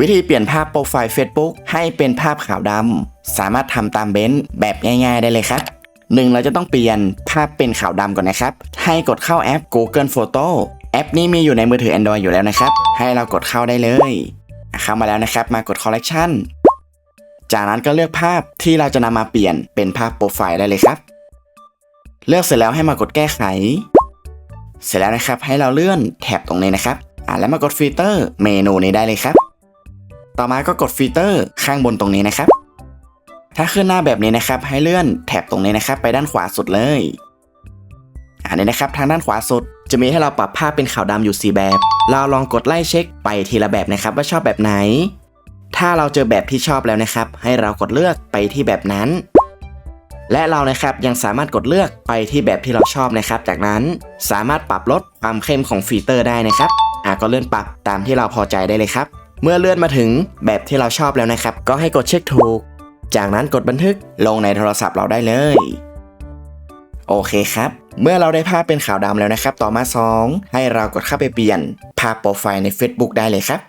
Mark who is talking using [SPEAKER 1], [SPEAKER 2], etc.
[SPEAKER 1] วิธีเปลี่ยนภาพโปรไฟล์ Facebook ให้เป็นภาพขาวดำสามารถทำตามเบนซ์แบบง่าย ๆ ได้เลยครับหนึ่งเราจะต้องเปลี่ยนภาพเป็นขาวดำก่อนนะครับ ให้กดเข้าแอป Google Photo แอปนี้มีอยู่ในมือถือ Android อยู่แล้วนะครับ ให้เรากดเข้าได้เลย เข้ามาแล้วนะครับ มากด Collection จากนั้นก็เลือกภาพที่เราจะนำมาเปลี่ยนเป็นภาพโปรไฟล์ได้เลยครับ เลือกเสร็จแล้วให้มากดแก้ไข เสร็จแล้วนะครับให้เราเลื่อนแท็บตรงนี้นะครับ อ่าแล้วมากดฟิลเตอร์เมนูนี้ได้เลยครับ ต่อมาก็กดฟิลเตอร์ข้างบนตรงนี้นะครับ ถ้าขึ้นหน้าแบบนี้นะครับ ให้เลื่อนแท็บตรงนี้นะครับ ไปด้านขวาสุดเลยอันนี้นะครับทางด้านขวาสุด จะมีให้เราปรับภาพเป็นขาวดำอยู่ 4 แบบ เราลองกดไล่เช็คไปทีละแบบนะครับ ว่าชอบแบบไหน ถ้าเราเจอแบบที่ชอบแล้วนะครับ ให้เรากดเลือกไปที่แบบนั้น และเรานะครับยังสามารถกดเลือกไปที่แบบที่เราชอบนะครับ จากนั้นสามารถปรับลดความเข้มของฟิลเตอร์ได้นะครับอะก็เลื่อนปรับตามที่เราพอใจได้เลยครับ เมื่อเลื่อนมาถึงแบบที่เราชอบแล้วนะครับ ก็ให้กดเช็คถูก จากนั้นกดบันทึกลงในโทรศัพท์เราได้เลย โอเคครับ เมื่อเราได้ภาพเป็นขาวดำแล้วนะครับ ต่อมา 2 ให้เรากดเข้าไปเปลี่ยนภาพโปรไฟล์ใน Facebook ได้เลยครับ